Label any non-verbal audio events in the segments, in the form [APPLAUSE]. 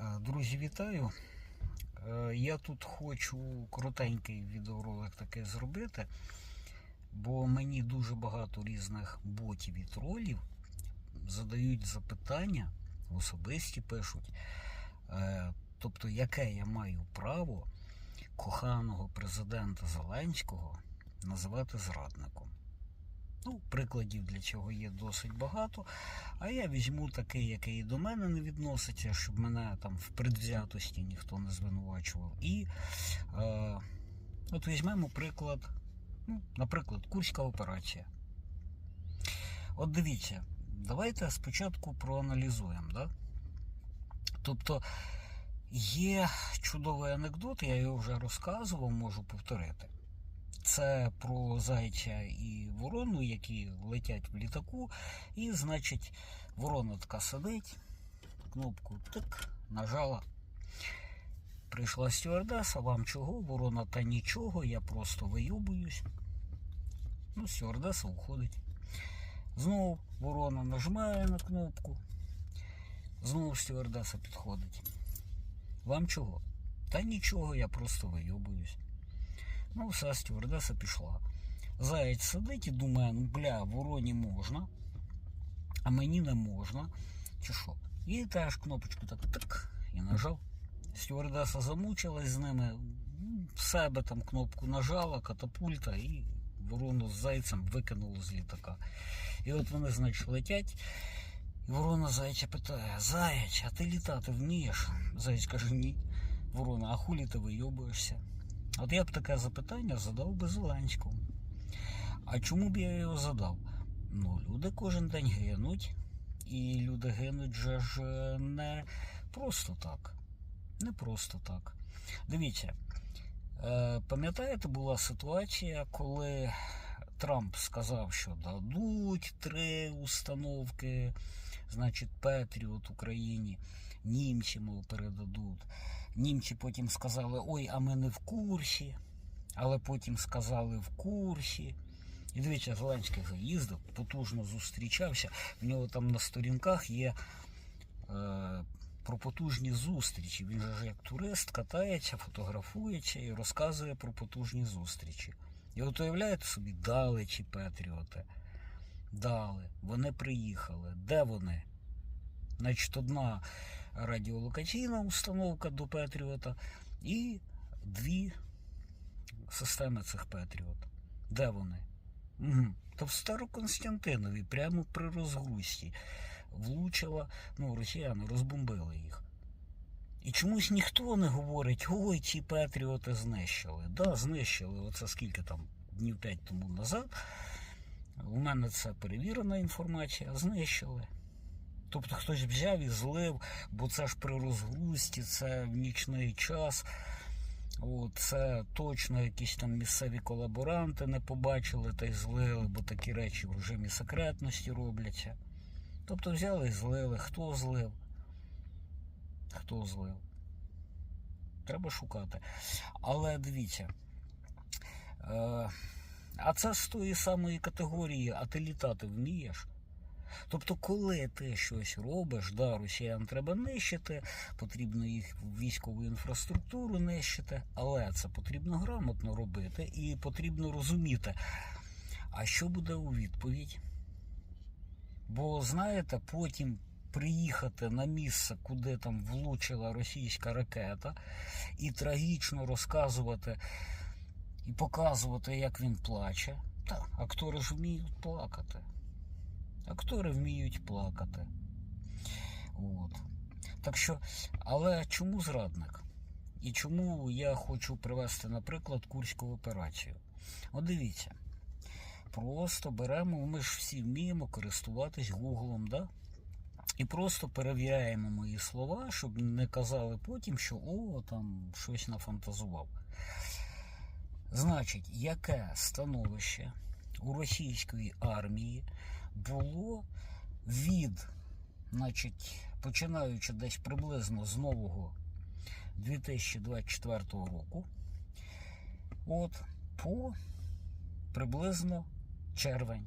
Е, Друзі, вітаю. Е, Я тут хочу коротенький відеоролик таке зробити, бо мені дуже багато різних ботів і тролів задають запитання, особисті пишуть. е, Тобто, яке я маю право коханого президента Зеленського називати зрадником. Ну, прикладів для чого є досить багато. А я візьму такий, який до мене не відноситься, щоб мене там в предвзятості ніхто не звинувачував. І е, от візьмемо приклад, ну, наприклад, Курська операція. От дивіться, давайте спочатку проаналізуємо. Да? Тобто є чудовий анекдот, я його вже розказував, можу повторити. Це про зайця і ворону, які летять в літаку. І, значить, ворона така сидить, кнопку тик, нажала. Прийшла стюардеса, вам чого? Ворона та нічого, я просто вийобуюсь. Ну, стюардеса уходить. Знову ворона нажимає на кнопку. Знову стюардеса підходить. Вам чого? Та нічого, я просто вийобуюсь. Ну, все, стюардеса пішла. Заєць сидить і думає, ну бля, вороні можна, а мені не можна. Чи що? І теж кнопочку так тик і нажав. Стюардеса замучилась з ними, в себе там кнопку нажала, катапульта, і ворону з зайцем викинуло з літака. І от вони, значить, летять. І ворона зайця питає: Заяч, а ти літати вмієш? Заєць каже, ні. Ворона, а хулі ти вийобуєшся? От я б таке запитання задав би Зеленському. А чому б я його задав? Ну, люди кожен день гинуть, і люди гинуть же ж е, не просто так. Не просто так. Дивіться, е, пам'ятаєте, була ситуація, коли Трамп сказав, що дадуть три установки, значить, Петріот Україні, німці, мов, передадуть. Німці потім сказали, ой, а ми не в курсі, але потім сказали в курсі. І дивіться, Зеленський заїздив, потужно зустрічався. В нього там на сторінках є е, про потужні зустрічі. Він же як турист катається, фотографується і розказує про потужні зустрічі. І от уявляєте собі, дали ці Петріоти. Дали, вони приїхали. Де вони? Значить, одна радіолокаційна установка до Петріота і дві системи цих Петріот. Де вони? Угу. То в Староконстантинові, прямо при розгрузці, влучила, ну, росіяни розбомбили їх. І чомусь ніхто не говорить, ой, ці Петріоти знищили. Да, знищили. Оце скільки там днів п'ять тому назад. У мене це перевірена інформація, знищили. Тобто хтось взяв і злив, бо це ж при розгрузці, це в нічний час. О, це точно якісь там місцеві колаборанти не побачили та й злили, бо такі речі в режимі секретності робляться. Тобто взяли і злили. Хто злив? Хто злив? Треба шукати. Але дивіться. Е, а це з тої самої категорії, а ти літати вмієш? Тобто, коли ти щось робиш, да, росіян треба нищити, потрібно їх військову інфраструктуру нищити, але це потрібно грамотно робити і потрібно розуміти, а що буде у відповідь. Бо знаєте, потім приїхати на місце, куди там влучила російська ракета, і трагічно розказувати і показувати, як він плаче. Та, актори ж вміють плакати. Актори вміють плакати. От. Так що, але чому зрадник? І чому я хочу привести, наприклад, Курську операцію? От дивіться. Просто беремо, ми ж всі вміємо користуватись Гуглом, да? І просто перевіряємо мої слова, щоб не казали потім, що о, там щось нафантазував. Значить, яке становище у російської армії було від, значить, починаючи десь приблизно з нового 2024 року, от по приблизно червень.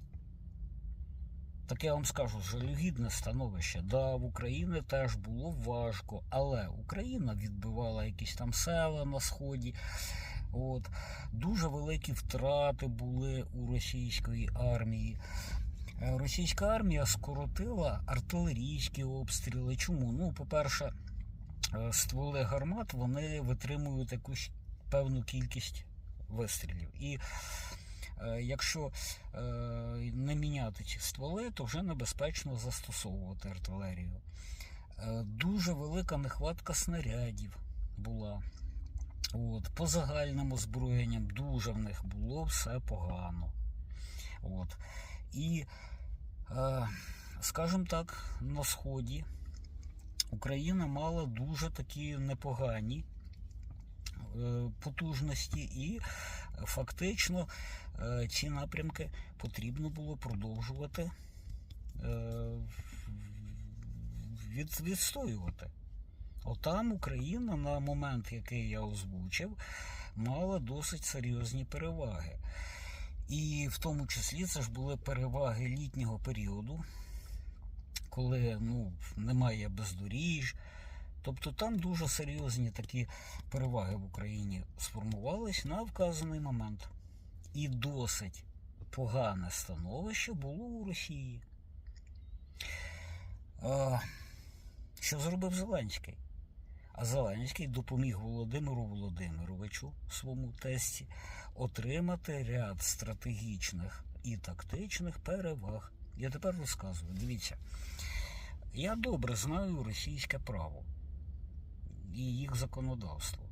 таке я вам скажу, жалюгідне становище. Да, в Україні теж було важко, але Україна відбивала якісь там села на сході. От. Дуже великі втрати були у російської армії. Е, Російська армія скоротила артилерійські обстріли. Чому? Ну, по-перше, е, стволи гармат вони витримують якусь певну кількість вистрілів. І е, якщо не міняти ці стволи, то вже небезпечно застосовувати артилерію. Дуже велика нехватка снарядів була. От, по загальним озброєнням дуже в них було все погано. От. І, е, скажімо так, на Сході Україна мала дуже такі непогані е, потужності, і фактично е, ці напрямки потрібно було продовжувати від, відстоювати. Отам Україна на момент, який я озвучив, мала досить серйозні переваги. І в тому числі це ж були переваги літнього періоду, коли ну, немає бездоріж. Тобто там дуже серйозні такі переваги в Україні сформувались на вказаний момент. І досить погане становище було у Росії. Що зробив Зеленський? А Зеленський допоміг Володимиру Володимировичу своєму тесті отримати ряд стратегічних і тактичних переваг. Я тепер розказую. Дивіться, я добре знаю російське право і їх законодавство.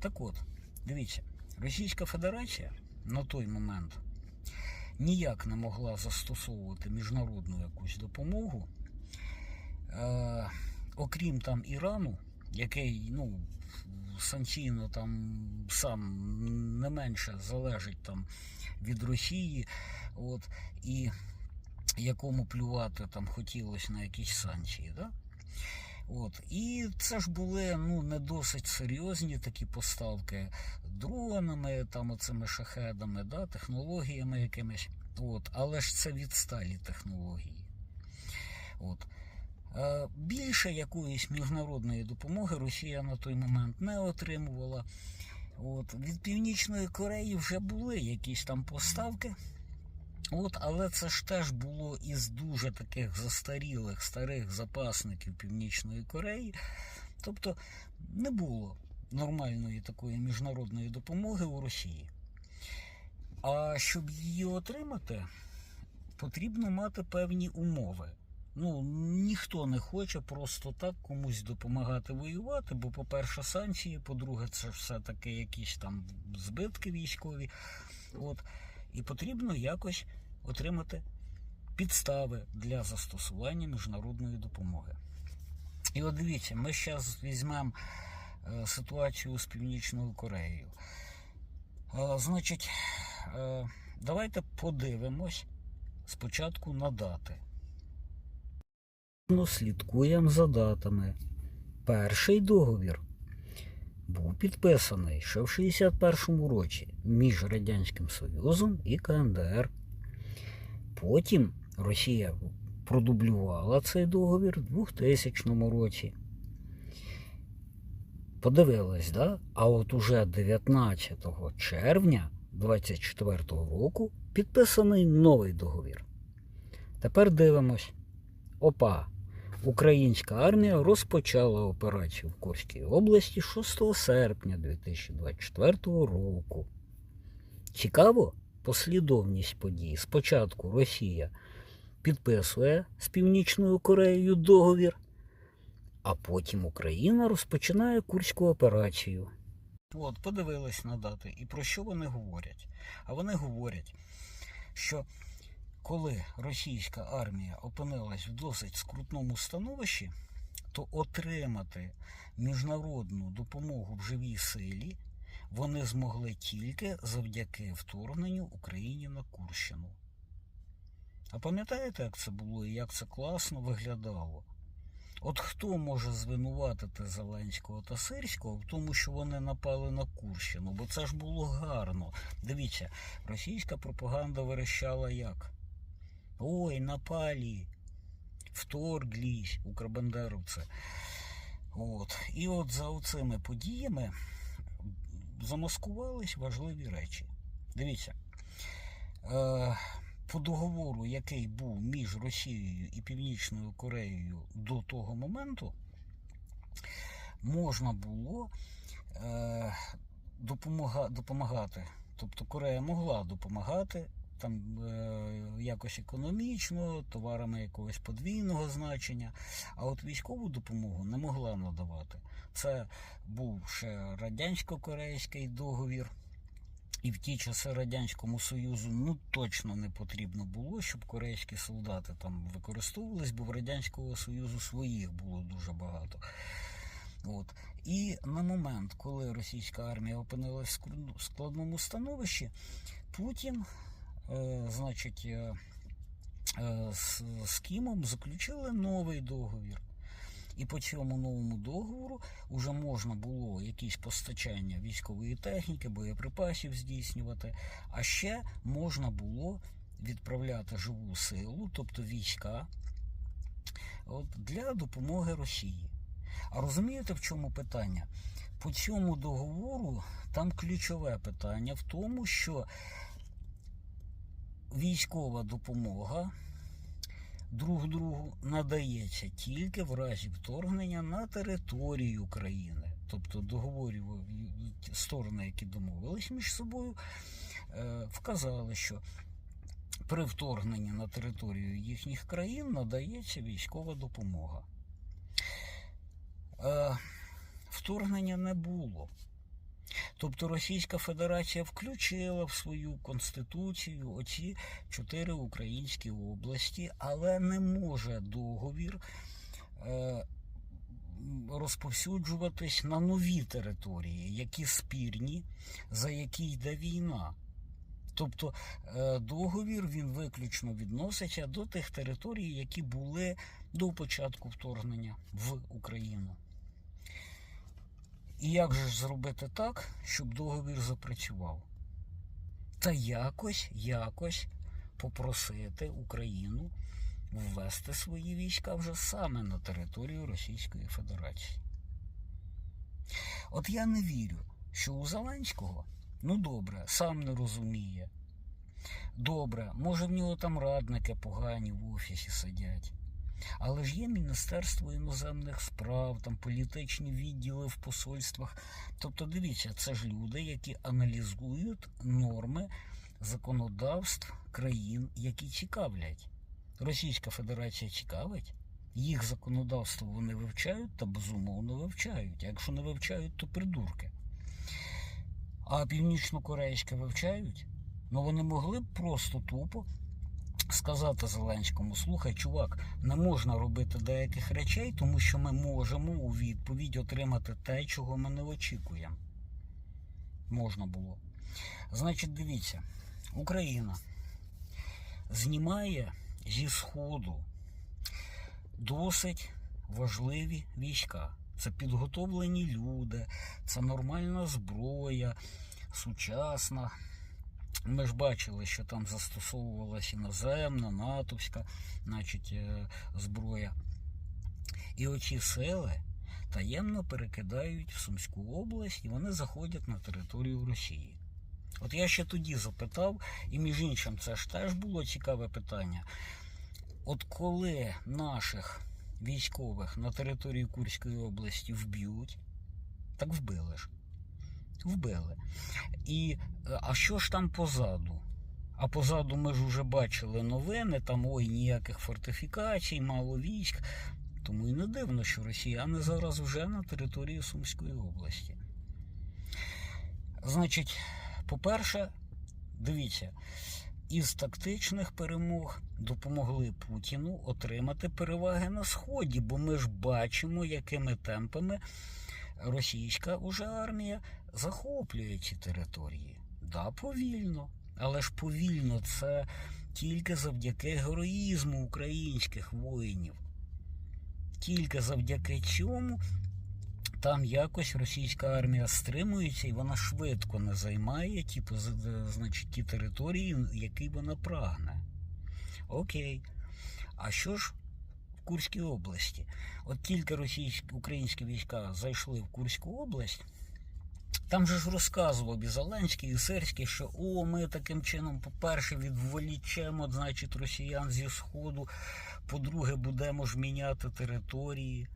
Так от, дивіться, Російська Федерація на той момент ніяк не могла застосовувати міжнародну якусь допомогу, е, окрім там Ірану, який ну, санкційно там сам не менше залежить там від Росії, от, і якому плювати там хотілося на якісь санкції. Да? От. І це ж були ну, не досить серйозні такі поставки дронами, там оцими шахедами, да, технологіями якимись. От. Але ж це відсталі технології. От. Е, Більше якоїсь міжнародної допомоги Росія на той момент не отримувала. От. Від Північної Кореї вже були якісь там поставки. От, але це ж теж було із дуже таких застарілих старих запасників Північної Кореї. Тобто не було нормальної такої міжнародної допомоги у Росії. А щоб її отримати, потрібно мати певні умови. Ну, ніхто не хоче просто так комусь допомагати воювати, бо, по-перше, санкції, по-друге, це все-таки якісь там збитки військові. От. І потрібно якось отримати підстави для застосування міжнародної допомоги. І от дивіться, ми зараз візьмемо е, ситуацію з Північною Кореєю. Е, Значить, е, давайте подивимось спочатку на дати. Слідкуємо за датами. Перший договір був підписаний ще в 61-му році між Радянським Союзом і КНДР. Потім Росія продублювала цей договір в 2000 році. Подивилась, да? А от уже 19 червня 24 року підписаний новий договір. Тепер дивимось. Опа. Українська армія розпочала операцію в Курській області 6 серпня 2024 року. Цікаво послідовність подій. Спочатку Росія підписує з Північною Кореєю договір, а потім Україна розпочинає Курську операцію. От, подивились на дати. І про що вони говорять? А вони говорять, що коли російська армія опинилась в досить скрутному становищі, то отримати міжнародну допомогу в живій силі вони змогли тільки завдяки вторгненню Україні на Курщину. А пам'ятаєте, як це було і як це класно виглядало? От хто може звинуватити Зеленського та Сирського в тому, що вони напали на Курщину? Бо це ж було гарно. Дивіться, російська пропаганда верещала як? Ой, напали, вторглись укрбандеровці. От. І от за цими подіями замаскувались важливі речі. Дивіться, е, по договору, який був між Росією і Північною Кореєю до того моменту, можна було е, допомагати. Тобто Корея могла допомагати там е, якось економічно, товарами якогось подвійного значення, а от військову допомогу не могла надавати. Це був ще радянсько-корейський договір. І в ті часи Радянському Союзу ну точно не потрібно було, щоб корейські солдати там використовувались, бо в Радянського Союзу своїх було дуже багато. От. І на момент, коли російська армія опинилась в складному становищі, Путін, значить, е, е, з, з Кімом заключили новий договір. І по цьому новому договору вже можна було якісь постачання військової техніки, боєприпасів здійснювати, а ще можна було відправляти живу силу, тобто війська, от, для допомоги Росії. А розумієте, в чому питання? По цьому договору там ключове питання в тому, що військова допомога друг другу надається тільки в разі вторгнення на територію країни. Тобто договорів сторони, які домовились між собою, е, вказали, що при вторгненні на територію їхніх країн надається військова допомога. Е, Вторгнення не було. Тобто Російська Федерація включила в свою конституцію оці чотири українські області, але не може договір е, розповсюджуватись на нові території, які спірні, за які йде війна. Тобто е, договір він виключно відноситься до тих територій, які були до початку вторгнення в Україну. І як же ж зробити так, щоб договір запрацював? Та якось, якось попросити Україну ввести свої війська вже саме на територію Російської Федерації. От я не вірю, що у Зеленського, ну добре, сам не розуміє. Добре, може в нього там радники погані в офісі сидять. Але ж є Міністерство іноземних справ, там політичні відділи в посольствах. Тобто, дивіться, це ж люди, які аналізують норми законодавств країн, які цікавлять. Російська Федерація цікавить, їх законодавство вони вивчають та безумовно вивчають. Якщо не вивчають, то придурки. А північно-корейське вивчають, ну вони могли б просто тупо сказати Зеленському: слухай, чувак, не можна робити деяких речей, тому що ми можемо у відповідь отримати те, чого ми не очікуємо. Можна було. Значить, дивіться, Україна знімає зі Сходу досить важливі війська. Це підготовлені люди, це нормальна зброя, сучасна. Ми ж бачили, що там застосовувалася іноземна, натовська, значить, е, зброя. І оці сили таємно перекидають в Сумську область і вони заходять на територію Росії. От я ще тоді запитав, і між іншим, це ж теж було цікаве питання. От коли наших військових на території Курської області вб'ють, так вбили ж. Вбили. І е, а що ж там позаду? А позаду ми ж вже бачили новини, там ой, ніяких фортифікацій, мало військ. Тому і не дивно, що росіяни зараз вже на території Сумської області. Значить, по-перше, дивіться, із тактичних перемог допомогли Путіну отримати переваги на Сході, бо ми ж бачимо, якими темпами російська уже армія захоплює ці території. Да, повільно. Але ж повільно це тільки завдяки героїзму українських воїнів. Тільки завдяки цьому там якось російська армія стримується і вона швидко не займає ті, значить, ті території, які вона прагне. Окей. А що ж в Курській області? От тільки російські українські війська зайшли в Курську область. Там же ж розказував і Зеленський, і Сирський, що о, ми таким чином, по-перше, відволічемо, значить, росіян зі Сходу, по-друге, будемо ж міняти території.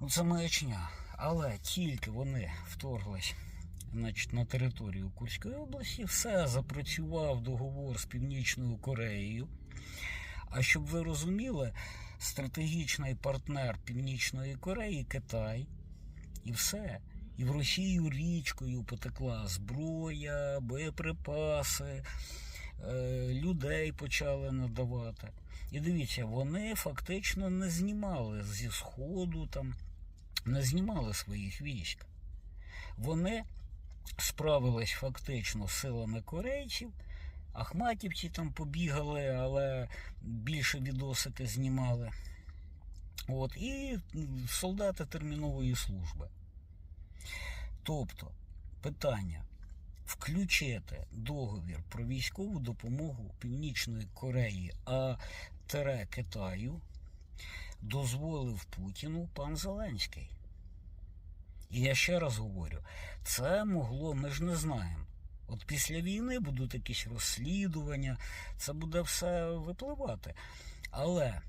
Ну, це маячня. Але тільки вони вторглись значить, на територію Курської області, все запрацював договор з Північною Кореєю. А щоб ви розуміли, стратегічний партнер Північної Кореї Китай. І все. І в Росію річкою потекла зброя, боєприпаси, е, людей почали надавати. І дивіться, вони фактично не знімали зі Сходу, там, не знімали своїх військ. Вони справились фактично з силами корейців. Ахматівці там побігали, але більше відосики знімали. От, і солдати термінової служби. Тобто, питання включити договір про військову допомогу Північної Кореї, а тере Китаю дозволив Путіну пан Зеленський. І я ще раз говорю, це могло, ми ж не знаємо. От після війни будуть якісь розслідування, це буде все випливати. Але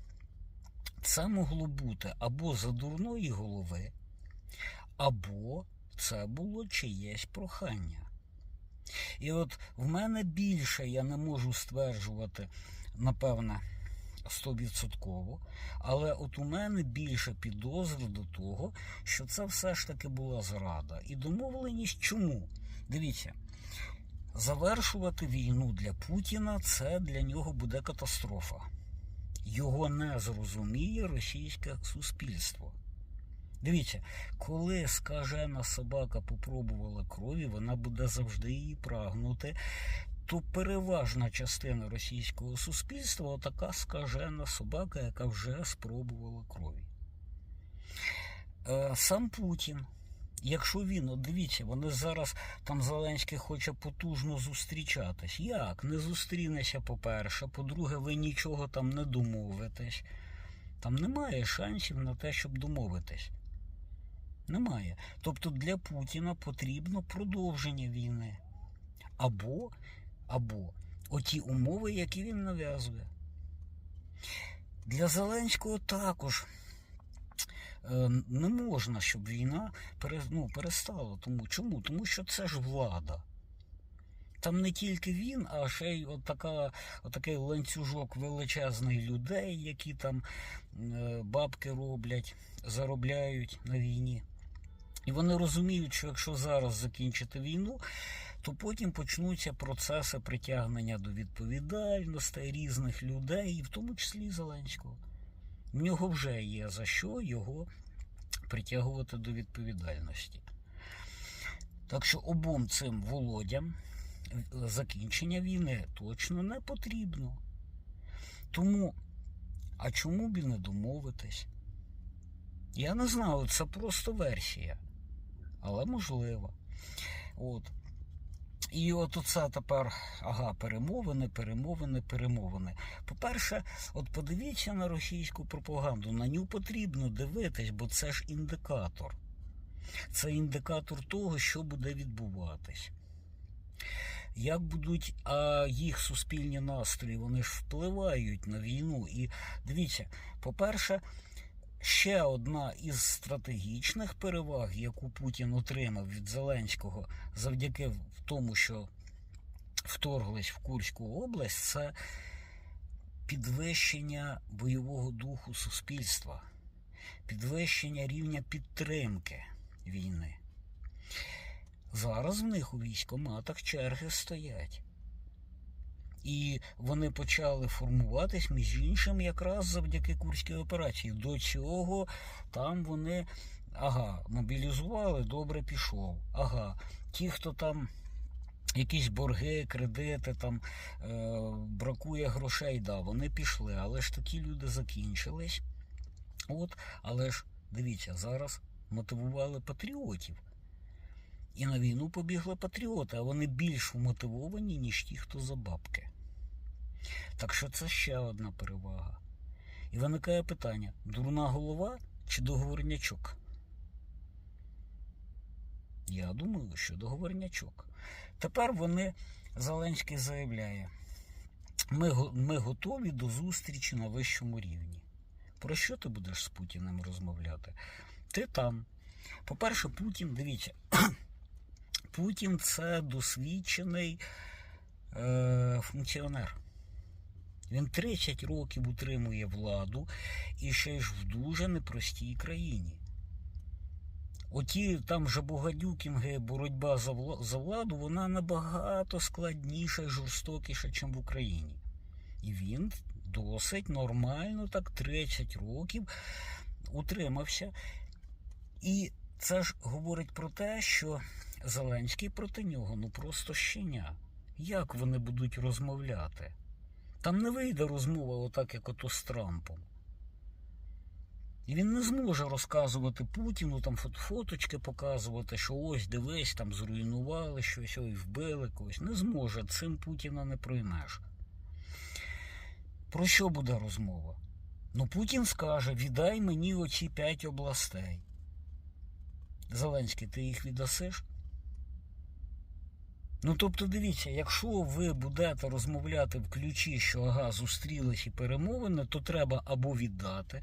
це могло бути або за дурної голови, або це було чиєсь прохання. І от в мене більше я не можу стверджувати, напевне, стовідсотково, але от у мене більше підозр до того, що це все ж таки була зрада. І домовленість чому? Дивіться, завершувати війну для Путіна це для нього буде катастрофа. Його не зрозуміє російське суспільство. Дивіться, коли скажена собака попробувала крові, вона буде завжди її прагнути. То переважна частина російського суспільства така скажена собака, яка вже спробувала крові. Е, Сам Путін, якщо він, от дивіться, вони зараз там Зеленський хоче потужно зустрічатись. Як? Не зустрінеся, по-перше. По-друге, ви нічого там не домовитесь. Там немає шансів на те, щоб домовитись. Немає. Тобто для Путіна потрібно продовження війни. Або, або оті умови, які він нав'язує. Для Зеленського також е, не можна, щоб війна ну, перестала. Тому чому? Тому що це ж влада. Там не тільки він, а ще й от така, отакий ланцюжок величезних людей, які там е, бабки роблять, заробляють на війні. І вони розуміють, що якщо зараз закінчити війну, то потім почнуться процеси притягнення до відповідальності різних людей, і в тому числі Зеленського. В нього вже є за що його притягувати до відповідальності. Так що обом цим володям закінчення війни точно не потрібно. Тому, а чому б і не домовитись? Я не знаю, це просто версія але можливо. От. І от оце тепер, ага, перемовини, перемовини, перемовини. По-перше, от подивіться на російську пропаганду. На нього потрібно дивитись, бо це ж індикатор. Це індикатор того, що буде відбуватись. Як будуть а їх суспільні настрої, вони ж впливають на війну. І дивіться, по-перше, Ще одна із стратегічних переваг, яку Путін отримав від Зеленського завдяки тому, що вторглись в Курську область, це підвищення бойового духу суспільства, підвищення рівня підтримки війни. Зараз в них у військоматах черги стоять. І вони почали формуватись, між іншим, якраз завдяки Курській операції. До цього там вони ага, мобілізували, добре пішов. Ага, ті, хто там. Якісь борги, кредити, там е, бракує грошей, да, вони пішли, але ж такі люди закінчились. От, Але ж дивіться, зараз мотивували патріотів. І на війну побігли патріоти, а вони більш мотивовані, ніж ті, хто за бабки. Так що це ще одна перевага. І виникає питання: дурна голова чи договорнячок? Я думаю, що договорнячок. Тепер вони, Зеленський заявляє, ми, ми готові до зустрічі на вищому рівні. Про що ти будеш з Путіним розмовляти? Ти там. По-перше, Путін, дивіться, [CLEARS THROAT] Путін це досвідчений е, функціонер. Він 30 років утримує владу і ще ж в дуже непростій країні. Оті там жабогадюкінги, боротьба за владу, вона набагато складніша і жорстокіша, ніж в Україні. І він досить нормально, так 30 років утримався. І це ж говорить про те, що Зеленський проти нього ну просто щеня. Як вони будуть розмовляти? Там не вийде розмова отак, як ото з Трампом. І він не зможе розказувати Путіну, там фоточки показувати, що ось дивись, там зруйнували щось, ой, вбили когось. Не зможе. Цим Путіна не проймеш. Про що буде розмова? Ну, Путін скаже: віддай мені оці п'ять областей. Зеленський, ти їх віддасиш? Ну, тобто, дивіться, якщо ви будете розмовляти в ключі, що ага, зустрілися перемовини, то треба або віддати,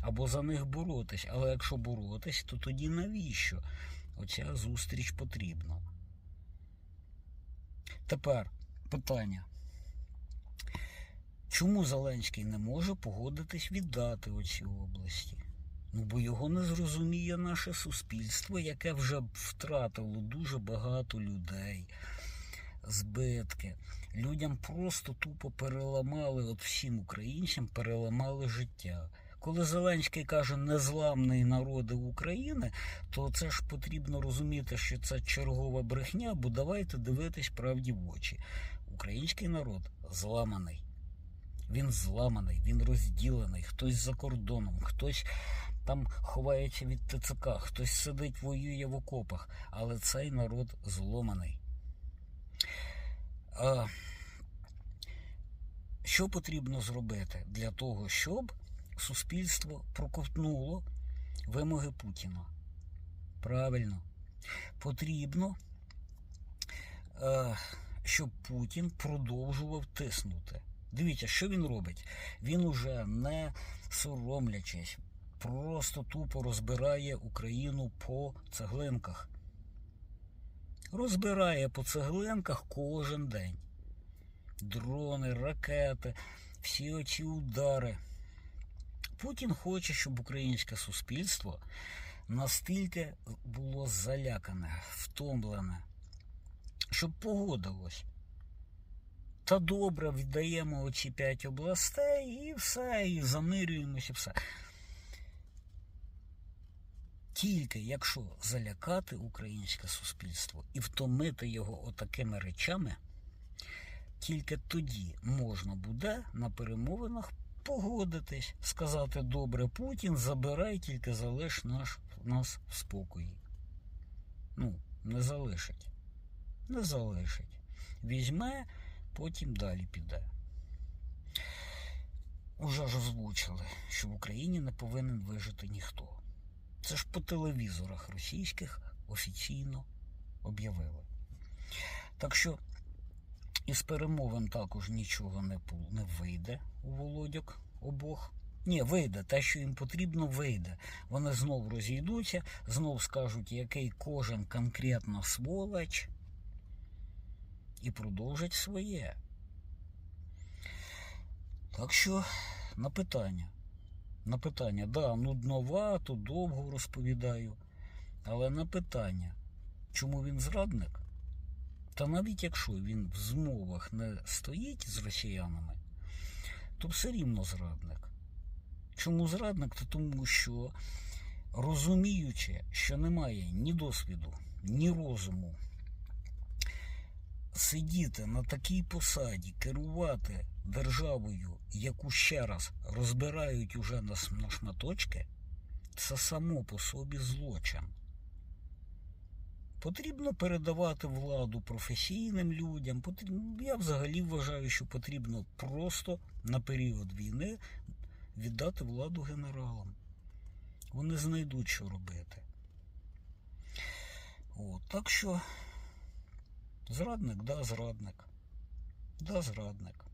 або за них боротись. Але якщо боротись, то тоді навіщо? Оця зустріч потрібна. Тепер питання. Чому Зеленський не може погодитись віддати оці області? Ну, бо його не зрозуміє наше суспільство, яке вже втратило дуже багато людей, збитки. Людям просто тупо переламали, от всім українцям переламали життя. Коли Зеленський каже незламний народи України, то це ж потрібно розуміти, що це чергова брехня, бо давайте дивитись правді в очі. Український народ зламаний. Він зламаний, він розділений, хтось за кордоном, хтось там ховається від ТЦК, хтось сидить, воює в окопах, але цей народ зломаний. А, що потрібно зробити для того, щоб суспільство проковтнуло вимоги Путіна? Правильно, потрібно, е, щоб Путін продовжував тиснути. Дивіться, що він робить? Він уже не соромлячись, просто тупо розбирає Україну по цеглинках. Розбирає по цеглинках кожен день. Дрони, ракети, всі оці удари. Путін хоче, щоб українське суспільство настільки було залякане, втомлене, щоб погодилось. Та добре, віддаємо оці п'ять областей і все, і замирюємось, і все. Тільки якщо залякати українське суспільство і втомити його отакими речами, тільки тоді можна буде на перемовинах погодитись, сказати добре, Путін, забирай, тільки залиш наш, нас в спокої. Ну, не залишить. Не залишить. Візьме, потім далі піде. Уже ж озвучили, що в Україні не повинен вижити ніхто. Це ж по телевізорах російських офіційно об'явили. Так що із перемовин також нічого не, не вийде у Володьок обох. Ні, вийде. Те, що їм потрібно, вийде. Вони знов розійдуться, знов скажуть, який кожен конкретно сволоч, і продовжать своє. Так що на питання. На питання, да, нудновато, довго розповідаю. Але на питання, чому він зрадник? Та навіть якщо він в змовах не стоїть з росіянами, то все рівно зрадник. Чому зрадник? То тому що розуміючи, що немає ні досвіду, ні розуму, сидіти на такій посаді, керувати державою, яку ще раз розбирають уже на, шматочки, це само по собі злочин. Потрібно передавати владу професійним людям. Потрібно, я взагалі вважаю, що потрібно просто на період війни віддати владу генералам. Вони знайдуть, що робити. От, так що зрадник, да, зрадник. Да, зрадник.